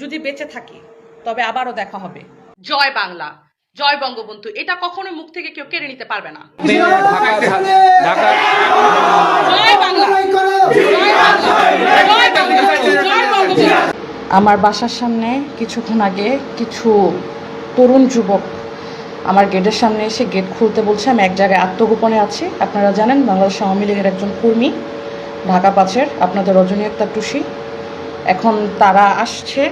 যদি বেঁচে থাকি তবে আবারও দেখা হবে। জয় বাংলা। জয় বঙ্গবন্ধু। এটা কখনো মুখ থেকে কেউ কেড়ে নিতে পারবে না। ঢাকা ঢাকা জয় বাংলা। জয় বাংলা। জয় বঙ্গবন্ধু জয় বঙ্গবন্ধু। আমার বাসার সামনে কিছুক্ষণ আগে কিছু তরুণ যুবক আমার গেটের সামনে এসে গেট খুলতে বলছে আমি এক জায়গায় আত্মগোপনে আছি। আপনারা জানেন বাংলাদেশ আওয়ামী লীগের একজন কর্মী ঢাকা পাঁচের আপনাদের রজনী আক্তার টুসি। এখন তারা আসছে।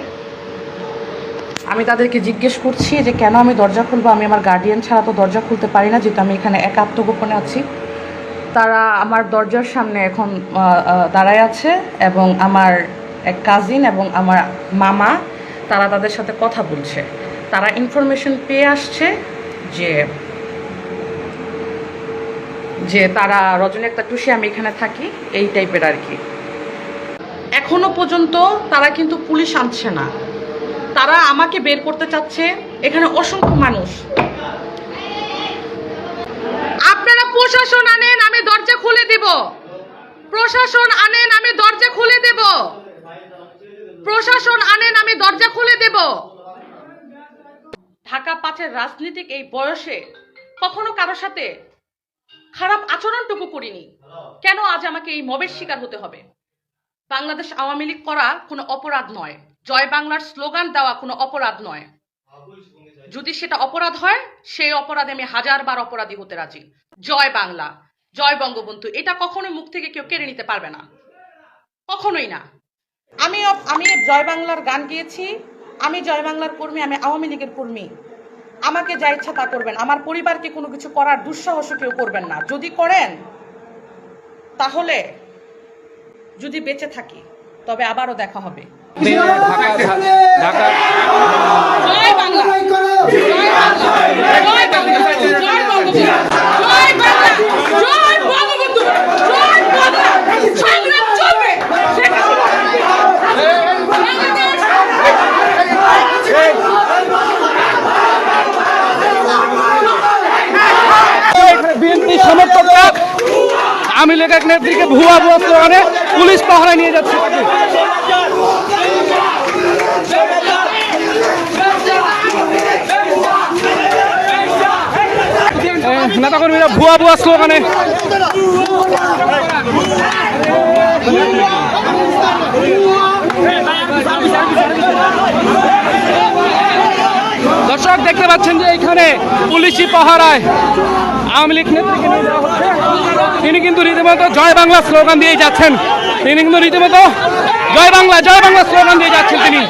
আমি তাদেরকে জিজ্ঞেস করছি যে, কেন আমি দরজা খুলবো? আমি আমার গার্ডিয়ান ছাড়া তো দরজা খুলতে পারি না, যেহেতু আমি এখানে এক আত্মগোপনে আছি। তারা আমার দরজার সামনে এখন দাঁড়ায় আছে এবং আমার এক কাজিন এবং আমার মামা, তারা তাদের সাথে কথা বলছে। তারা ইনফরমেশন পেয়ে আসছে যে যে তারা রজনী একটা টুসি আমি এখানে থাকি, এই টাইপের আর কি। এখনও পর্যন্ত তারা কিন্তু পুলিশ আনছে না। তারা আমাকে বের করতে চাচ্ছে এখানে অসংখ্য মানুষ। আপনারা প্রশাসন আনেন, আমি দরজা খুলে দেব। প্রশাসন আনেন, আমি দরজা খুলে দেব। প্রশাসন আনেন, আমি দরজা খুলে দেব। ঢাকা পাঁচের রাজনীতিক এই বয়সে কখনো কারোর সাথে খারাপ আচরণটুকু করিনি। কেন আজ আমাকে এই মবের শিকার হতে হবে? বাংলাদেশ আওয়ামী লীগ করা কোনো অপরাধ নয়। জয় বাংলার স্লোগান দেওয়া কোনো অপরাধ নয়। যদি সেটা অপরাধ হয়, সেই অপরাধে আমি হাজার বার অপরাধী হতে রাজি। জয় বাংলা। জয় বঙ্গবন্ধু। এটা কখনো মুখ থেকে কেউ কেড়ে নিতে পারবে না। কখনোই না। আমি আমি জয় বাংলার গান গিয়েছি। আমি জয় বাংলার কর্মী, আমি আওয়ামী লীগের কর্মী। আমাকে যা ইচ্ছা তা করবেন। আমার পরিবারকে কোনো কিছু করার দুঃসাহসও কেউ করবেন না। যদি করেন, তাহলে যদি বেঁচে থাকি তবে আবারও দেখা হবে। জয় বাংলা। জয় বাংলা। জয় বিএনপি সমর্থকরা আমি লেখক নেত্রীকে ভুয়া ভুয়া স্লোগানে পুলিশ পাহারা নিয়ে যাচ্ছে নেতাকর্মীরা ভুয়া ভুয়া স্লোগানে দর্শক দেখতে পাচ্ছেন যে এখানে পুলিশি পাহারায় আওয়ামী লীগ নেত্রীকে তিনি কিন্তু রীতিমতো জয় বাংলা স্লোগান দিয়ে যাচ্ছেন। তিনি কিন্তু রীতিমতো জয় বাংলা জয় বাংলা স্লোগান দিয়ে যাচ্ছেন তিনি।